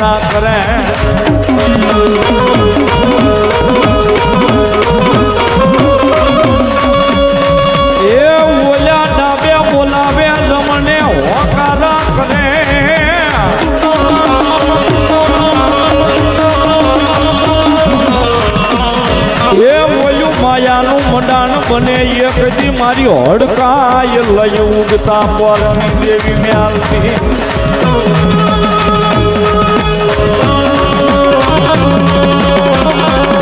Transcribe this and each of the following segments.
ના કરે બને એક દી મારી હડકાય લઈ ઉગતા પરમી દેવી મ્યાલતી ઓ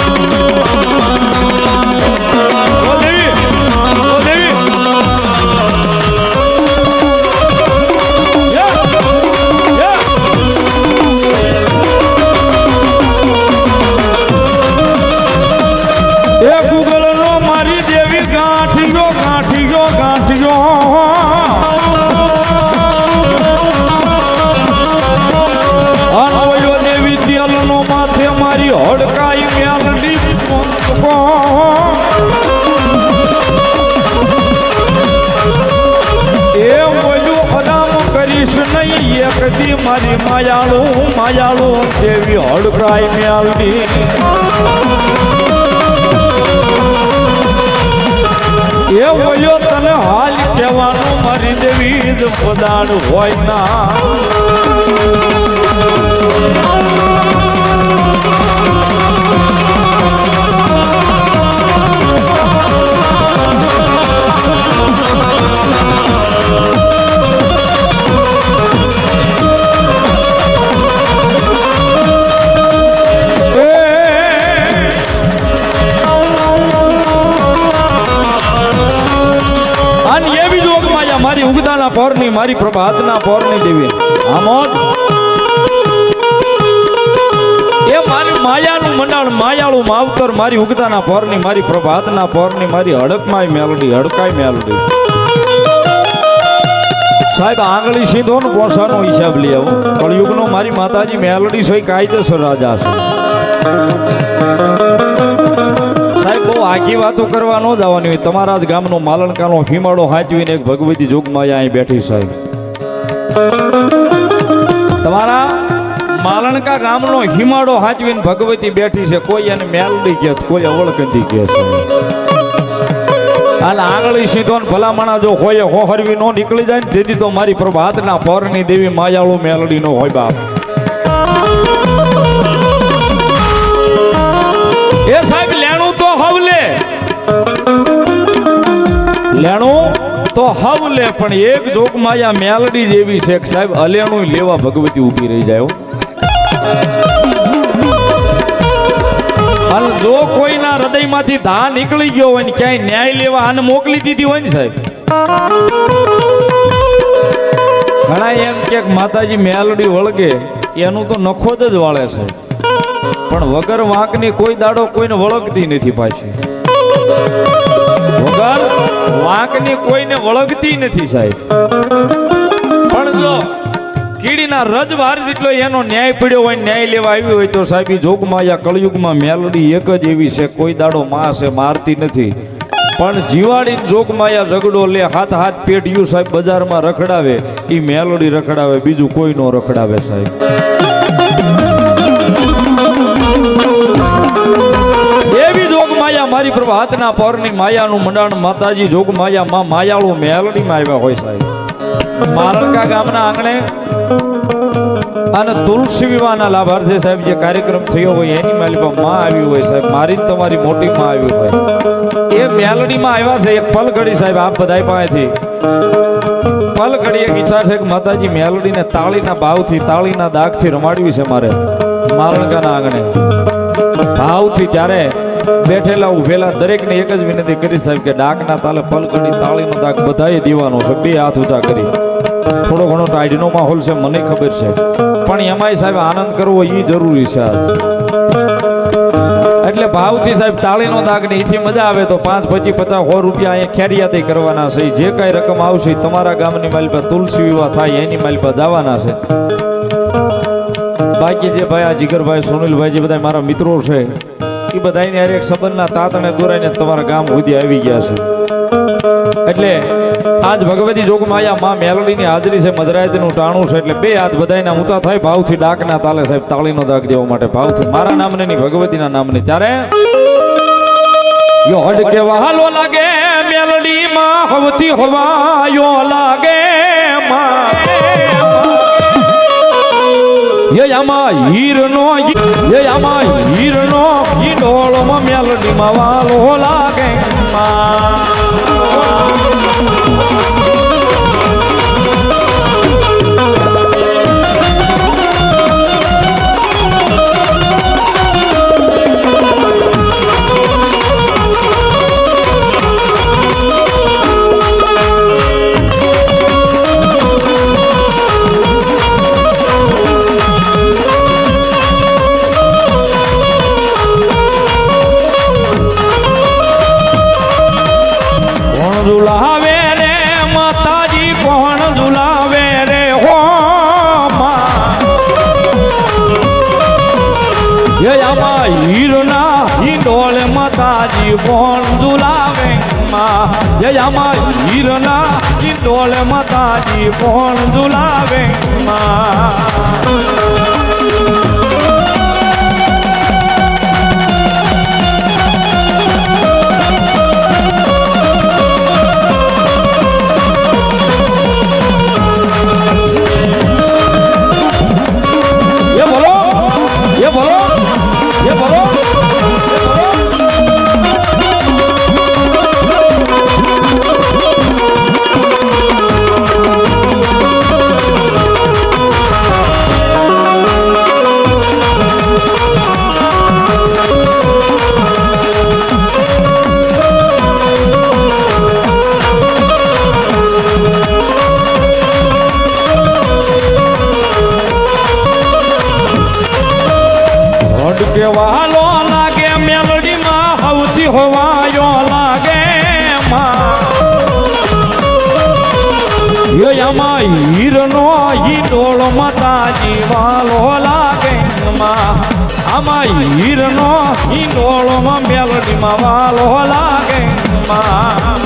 દી મારી માયાળું માયાળું દેવી હડકાઈ મેલડી એ બોલ્યો તને હાલ કહેવાનું, મારી દેવી જ પદાણ હોય ના. મારી પ્રભાતના પોરની દેવી. આમોદ. એ મારી માયાનું મંડાણ, માયાળું માવતર મારી ઉગતાના પોરની, મારી પ્રભાતના પોરની, મારી હડકમાય મેલડી હડકાય મેલડી. સાહેબ, આંગળી સીધો ને પોસાનો હિસાબ લઈ આવો. કળયુગનો મારી માતાજી મેલડી સોય કાયદેસર રાજા છે. આગી વાતો કરવા ન જવાની હોય. તમારા જ ગામનો માલણકાનો હિમાળો હાચવીને એક ભગવતી જોગમાં અહીં બેઠી સાહેબ. તમારા માલણકા ગામનો હિમાળો હાચવીને ભગવતી બેઠી છે. કોઈ એને મેલડી કે કોઈ અવળકંદી કે છે. અને આંગળી સીધો ભલામણા જો હોય, હો હરવી નો નીકળી જાય ને, તેથી તો મારી પ્રભાતના પરની દેવી માયાળુ મેલડી નો હોય બાપ. એ સાહેબ હવલે. લેણું તો હવલે, પણ એક જોગ માયા મેલડી જેવી છે સાહેબ અલેણું લેવા ભગવતી ઊભી રહી જાય. અને જો કોઈના હૃદયમાંથી ધા નીકળી ગયો હોય ને ક્યાંય ન્યાય લેવા આને મોકલી દીધી હોય ને સાહેબ. ઘણા એમ કે માતાજી મેલડી વળગે, એનું તો નખોદ જ વાળે છે. પણ વગર વાંકની કોઈ દાડો કોઈને વળગતી નથી પાછી. વગર વાંકની કોઈને વળગતી નથી સાહેબ. પણ જો કીડીના રજવાર જેટલો એનો ન્યાય પડ્યો હોય, ન્યાય લેવા આવ્યો હોય તો સાહેબ જોગમાં યા કળયુગમાં મેલડી એક જ એવી છે, કોઈ દાડો માં છે મારતી નથી. પણ જીવાડી જોગમાયા ઝઘડો લે, હાથ હાથ પેઢિયું સાહેબ બજારમાં રખડાવે એ મેલડી રખડાવે, બીજું કોઈ નો રખડાવે સાહેબ. એવી જોગ મારી પ્રભાતના પરની માયાનું મંડાણ માતાજી જોગ માયા માં માયાળું મેલડીમાં આવ્યા હોય સાહેબ. મારણકા ગામના આંગણે અને તુલસી વિવાહના લાભાર્થી સાહેબ જે કાર્યક્રમ થયો હોય એની માલિકા માં આવી હોય સાહેબ. મારી તમારી મોટી માં આવી હોય. એ મેલડીમાં આવ્યા છે, એક પલઘડી સાહેબ આપ બધાય પાસેથી. પલઘડી એક ઈચ્છા છે કે માતાજી મેલડીને તાળીના ભાવથી, તાળીના દાગથી રમાડવી છે મારે. મારણકાના આંગણે ભાવથી ત્યારે બેઠેલા ઉભેલા દરેકને એક જ વિનંતી કરી સાહેબ કે ડાકના તાલે પલકડી તાળીનો તાક બધાએ દીવાનો છે. બે હાથ ઊંચા કરી. થોડો ઘણો ટાઈડનો માહોલ છે, મને ખબર છે. પણ એમાંય સાહેબ આનંદ કરવો એ જરૂરી છે એટલે ભાવથી સાહેબ તાળીનો દાગ ને એથી મજા આવે તો પાંચ પચીસ પચાસ સો રૂપિયા અહીંયા ખેરિયાતે કરવાના છે. જે કાંઈ રકમ આવશે તમારા ગામની માલિકા તુલસી વિવાહ થાય એની માલિકા જવાના છે. બાકી જે ભાઈ આ જીગરભાઈ, સુનિલભાઈ બધા મારા મિત્રો છે, એ બધાને હારે એક સંબંધના તાતણે દોરાઈને તમારા ગામ સુધી આવી ગયા છે. એટલે આજ ભગવતી જોગમાયા માં મેલડીની હાજરી છે, મધરાયતનું ટાણું છે, એટલે બે હાથ બધાયના ઊંચા થાય, ભાવથી ડાકના તાલે સાહેબ તાળીનો દાગ દેવા માટે ભાવથી. મારા નામને નહીં, ભગવતીના નામને. ત્યારે યો હડ કે વહાલો લાગે, મેલડીમાં હવતી હવાયો લાગે. યે આમાં હીરનો યે આમાં હીરનો ઈડોળમાં મેલડીમાં વાલો લાગે. માં ઝુલાવે રે, માતાજી કોણ ઝુલાવે રે? હો માં. હીરના હિંડોળ માતાજી કોણ ઝુલાવે, માં? આમાં હીરના હિંડોળ માતાજી કોણ ઝુલાવે, માં? કે લાગે, મેલડીમાં હવતી હોવાયો લાગે માં. હીરનો હિંડોળ માતાજી વાલો લાગે માં. આમાં હીરનો હિંડોળમાં મેલડીમાં વાલો લાગે માં.